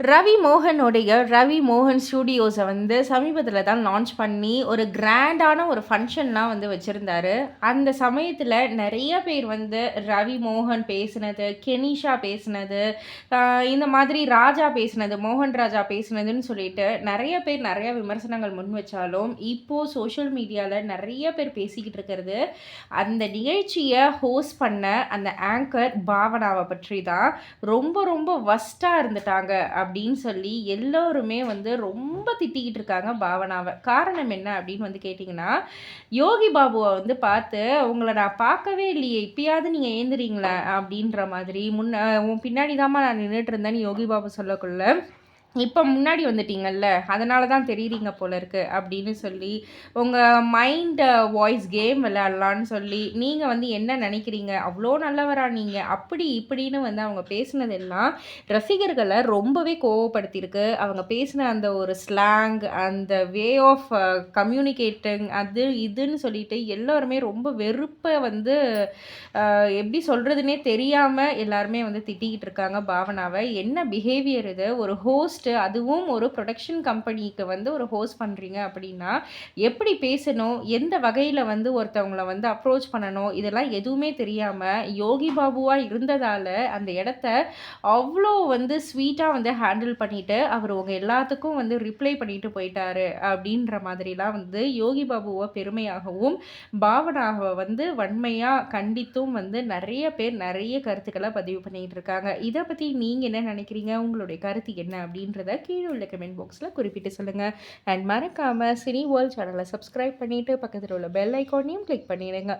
ரவி மோகனுடைய ரவி மோகன் ஸ்டூடியோஸை வந்து சமீபத்தில் தான் லான்ச் பண்ணி ஒரு கிராண்டான ஒரு ஃபங்க்ஷன்லாம் வந்து வச்சுருந்தாரு. அந்த சமயத்தில் நிறைய பேர் வந்து ரவி மோகன் பேசுனது கெனிஷா பேசினது இந்த மாதிரி ராஜா பேசினது மோகன் ராஜா பேசினதுன்னு சொல்லிட்டு நிறைய பேர் நிறைய விமர்சனங்கள் முன் வச்சாலும் இப்போது சோஷியல் மீடியாவில் நிறைய பேர் பேசிக்கிட்டு இருக்கிறது. அந்த நிகழ்ச்சியை ஹோஸ்ட் பண்ண அந்த ஆங்கர் பாவனாவை பற்றி தான் ரொம்ப ரொம்ப வஸ்ட்டாக இருந்துட்டாங்க. அப்படின்னு சொல்லி எல்லோருமே வந்து ரொம்ப திட்டிக்கிட்டு இருக்காங்க பாவனாவை. காரணம் என்ன அப்படின்னு வந்து கேட்டிங்கன்னா யோகி பாபுவை வந்து பார்த்து உங்களை நான் பார்க்கவே இல்லையே இப்பயாவது நீங்கள் ஏந்துறீங்களே? அப்படின்ற மாதிரி. முன்ன உன் பின்னாடி தாம்மா நான் நின்றுட்டு இருந்தேன்னு யோகி பாபு சொல்லக்குள்ள இப்போ முன்னாடி வந்துட்டீங்கல்ல அதனால தான் தெரியுறீங்க போல இருக்கு அப்படின்னு சொல்லி உங்கள் மைண்ட் வாய்ஸ் கேம் விளையாடலான்னு சொல்லி நீங்கள் வந்து என்ன நினைக்கிறீங்க? அவ்வளோ நல்லவரா நீங்கள் அப்படி இப்படின்னு வந்து அவங்க பேசுனதெல்லாம் ரசிகர்களை ரொம்பவே கோவப்படுத்தியிருக்கு. அவங்க பேசின அந்த ஒரு ஸ்லாங் அந்த வே ஆஃப் கம்யூனிகேட்டிங் அது இதுன்னு சொல்லிட்டு எல்லோருமே ரொம்ப வெறுப்பை வந்து எப்படி சொல்கிறதுனே தெரியாமல் எல்லாருமே வந்து திட்டிக்கிட்டு இருக்காங்க பாவனாவை. என்ன பிஹேவியர் இது? ஒரு ஹோஸ்ட் ஹோஸ்ட்டு அதுவும் ஒரு ப்ரொடக்ஷன் கம்பெனிக்கு வந்து ஒரு ஹோஸ்ட் பண்ணுறீங்க அப்படின்னா எப்படி பேசணும் எந்த வகையில் வந்து ஒருத்தவங்கள வந்து அப்ரோச் பண்ணணும் இதெல்லாம் எதுவுமே தெரியாமல் யோகி பாபுவாக இருந்ததால் அந்த இடத்த அவ்வளோ வந்து ஸ்வீட்டாக வந்து ஹேண்டில் பண்ணிவிட்டு அவர் உங்கள் எல்லாத்துக்கும் வந்து ரிப்ளை பண்ணிட்டு போயிட்டாரு அப்படின்ற மாதிரிலாம் வந்து யோகி பாபுவை பெருமையாகவும் பாவனாவை வந்து வன்மையாக கண்டித்தும் வந்து நிறைய பேர் நிறைய கருத்துக்களை பதிவு பண்ணிகிட்டு இருக்காங்க. இதை பற்றி நீங்கள் என்ன நினைக்கிறீங்க? உங்களுடைய கருத்து என்ன அப்படின்னு அப்படின்றத கீழே உள்ள கமெண்ட் பாக்ஸில் குறிப்பிட்டு சொல்லுங்கள் அண்ட் மறக்காமல் சினி வேர்ல்ட் சேனலை சப்ஸ்கிரைப் பண்ணிவிட்டு பக்கத்தில் உள்ள பெல் ஐக்கானையும் கிளிக் பண்ணிடுங்க.